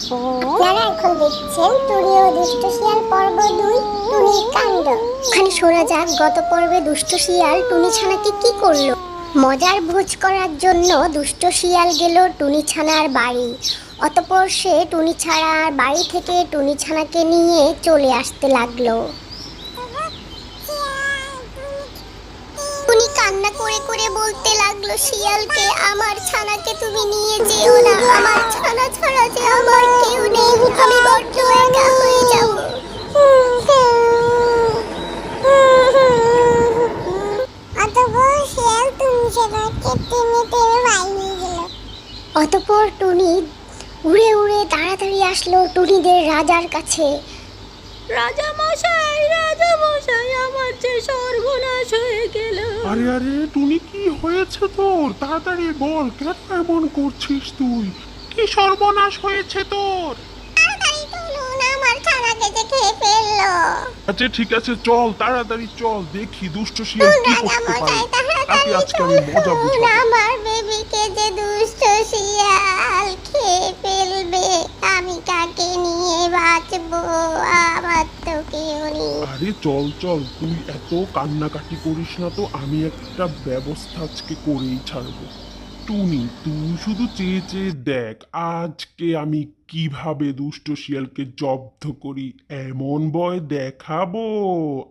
আপনারা এখন দেখছেন টুনি দুষ্ট শিয়াল পর্ব দুই, টুনির কাণ্ড। ওখানে শোনা যাক, গত পর্বে দুষ্ট শিয়াল টুনি ছানাকে কি করল? মজার ভোজ করার জন্য দুষ্ট শিয়াল গেল টুনি ছানার বাড়ি। অতপর সে টুনি ছাড়ার বাড়ি থেকে টুনি ছানাকে নিয়ে চলে আসতে লাগল। কান্না করে করে বলতে লাগল শিয়ালকে আমার ছানাকে তুমি নিয়ে যেও না। আমার ছানা ছাড়া যে আমার কেউ নেই। আমি বড্ড একা হয়ে যাব। অতপর টুনি উড়ে উড়ে তাড়াতাড়ি আসলো টুনিদের রাজার কাছে। রাজা মশাই আরে আরে টুনি কি হয়েছে তোর? তাড়াতাড়ি বল কেন এমন করছিস তুই? কি সর্বনাশ হয়েছে তোর? তাড়াতাড়ি চলুন আমার ছানাকে যে খেয়ে ফেলল। আচ্ছা ঠিক আছে চল তাড়াতাড়ি চল দেখি দুষ্ট শিয়াল কি করতে পারে। তাকে আজকে আমি মজা বুঝাবো। আমার বেবিকে যে দুষ্ট শিয়াল খেয়ে ফেলবে আমি কাকে নিয়ে বাঁচবো। আরে চল চল, তুই এত কান্নাকাটি করিস না তো, আমি একটা ব্যবস্থা আজকে করেই ছাড়বো। টুনি, তুই শুধু চেয়ে চেয়ে দেখ, আজকে আমি কীভাবে দুষ্ট শিয়ালকে জব্দ করি, এমন ভয় দেখাবো,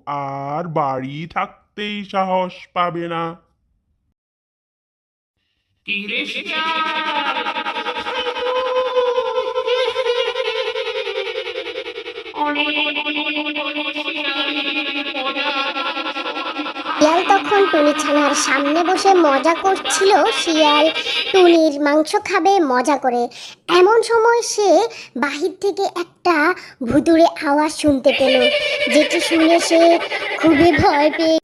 আর বাড়ি থাকতেই সাহস পাবে না। শিয়াল? তখন টুনি ছানার সামনে বসে মজা করছিল। শিয়াল টুনির মাংস খাবে মজা করে। এমন সময় সে বাহির থেকে একটা ভুতুরে আওয়াজ শুনতে পেল, যেটি শুনে সে খুবই ভয় পেয়ে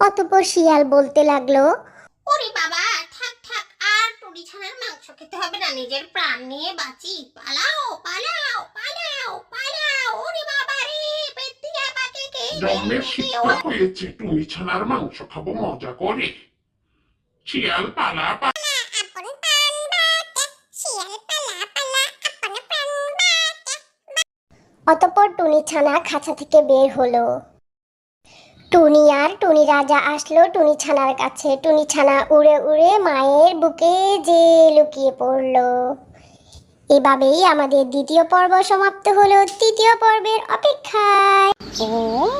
অতপর শিয়াল বলতে লাগল ওরে বাবা থাক থাক আর টুরি ছানার মাংস খেতে হবে না নিজের প্রাণ নিয়ে বাঁচি। পালাও পালাও পালাও পালাও ওরে বাবা রে পেত্তি আমাকে কে জন্মের শিক্ষা হয়েছে তুমি ছানার মাংস খাব মজা করে। শিয়াল পালা পা- আপন প্রাণ বাঁচা, শিয়াল পালা পালা, অতপর টুনি ছানা খাঁচা থেকে বের হলো। টুনি আর টুনি রাজা আসলো টুনি ছানার কাছে। টুনি ছানা উড়ে উড়ে মায়ের বুকে যে লুকিয়ে পড়ল। এভাবেই আমাদের দ্বিতীয় পর্ব সমাপ্ত হলো। তৃতীয় পর্বের অপেক্ষায়। ওম